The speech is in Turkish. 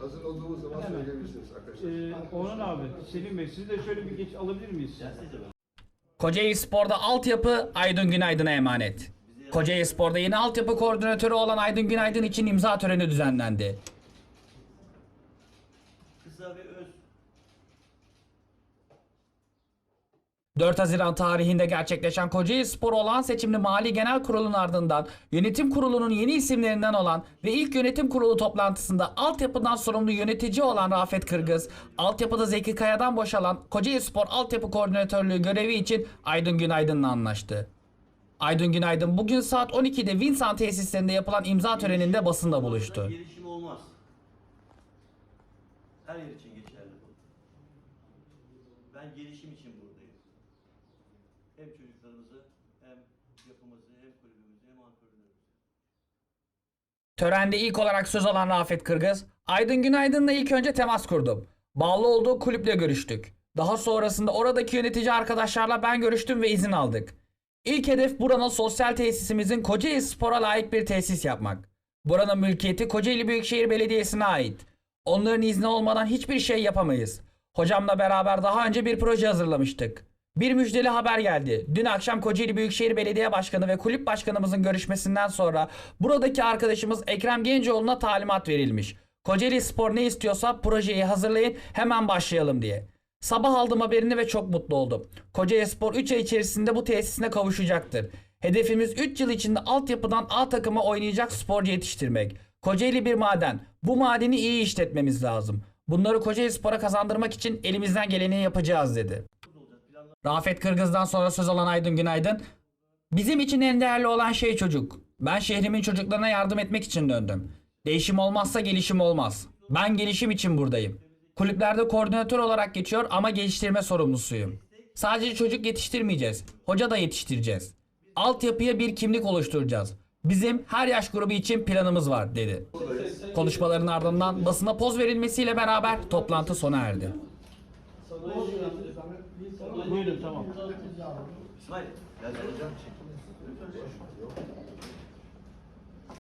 Hazır olduğumuz zaman Hemen. söyleyebilirsiniz arkadaşlar. Ee, Orhan abi, Selim Bey sizi de şöyle bir geç alabilir miyiz? Kocaeli Spor'da altyapı Aydın Günaydın'a emanet. Kocaeli Spor'da yeni altyapı koordinatörü olan Aydın Günaydın için imza töreni düzenlendi. Kısa ve öz. 4 Haziran tarihinde gerçekleşen Kocaeli Spor olan seçimli Mali Genel Kurulu'nun ardından yönetim kurulunun yeni isimlerinden olan ve ilk yönetim kurulu toplantısında altyapıdan sorumlu yönetici olan Rafet Kırgız, altyapıda Zeki Kaya'dan boşalan Kocaeli Spor altyapı koordinatörlüğü görevi için Aydın Günaydın'la anlaştı. Aydın Günaydın bugün saat 12'de Vinsan tesislerinde yapılan imza töreninde basında buluştu. Gelişim olmaz. Her yer için geçerli bu. Ben gelişim için buradayım. Hem çocuklarımızı, hem yapımızı, hem kulübümüzü, hem antrenörümüzü. Törende ilk olarak söz alan Rafet Kırgız, Aydın Günaydın'la ilk önce temas kurdum. Bağlı olduğu kulüple görüştük. Daha sonrasında oradaki yönetici arkadaşlarla ben görüştüm ve izin aldık. İlk hedef buranın sosyal tesisimizin Kocaeli Spor'a layık bir tesis yapmak. Buranın mülkiyeti Kocaeli Büyükşehir Belediyesi'ne ait. Onların izni olmadan hiçbir şey yapamayız. Hocamla beraber daha önce bir proje hazırlamıştık. Bir müjdeli haber geldi. Dün akşam Kocaeli Büyükşehir Belediye Başkanı ve kulüp başkanımızın görüşmesinden sonra buradaki arkadaşımız Ekrem Gencoğlu'na talimat verilmiş. Kocaeli Spor ne istiyorsa projeyi hazırlayın hemen başlayalım diye. Sabah aldım haberini ve çok mutlu oldum. Kocaeli Spor 3 ay içerisinde bu tesisine kavuşacaktır. Hedefimiz 3 yıl içinde altyapıdan A takıma oynayacak sporcu yetiştirmek. Kocaeli bir maden. Bu madeni iyi işletmemiz lazım. Bunları Kocaeli Spor'a kazandırmak için elimizden geleni yapacağız dedi. Rafet Kırgız'dan sonra söz alan Aydın Günaydın. Bizim için en değerli olan şey çocuk. Ben şehrimin çocuklarına yardım etmek için döndüm. Değişim olmazsa gelişim olmaz. Ben gelişim için buradayım. Kulüplerde koordinatör olarak geçiyor ama geliştirme sorumlusuyum. Sadece çocuk yetiştirmeyeceğiz. Hoca da yetiştireceğiz. Altyapıya bir kimlik oluşturacağız. Bizim her yaş grubu için planımız var dedi. Konuşmaların ardından basına poz verilmesiyle beraber toplantı sona erdi. Buyurun tamam. İsmail, gel gel hocam.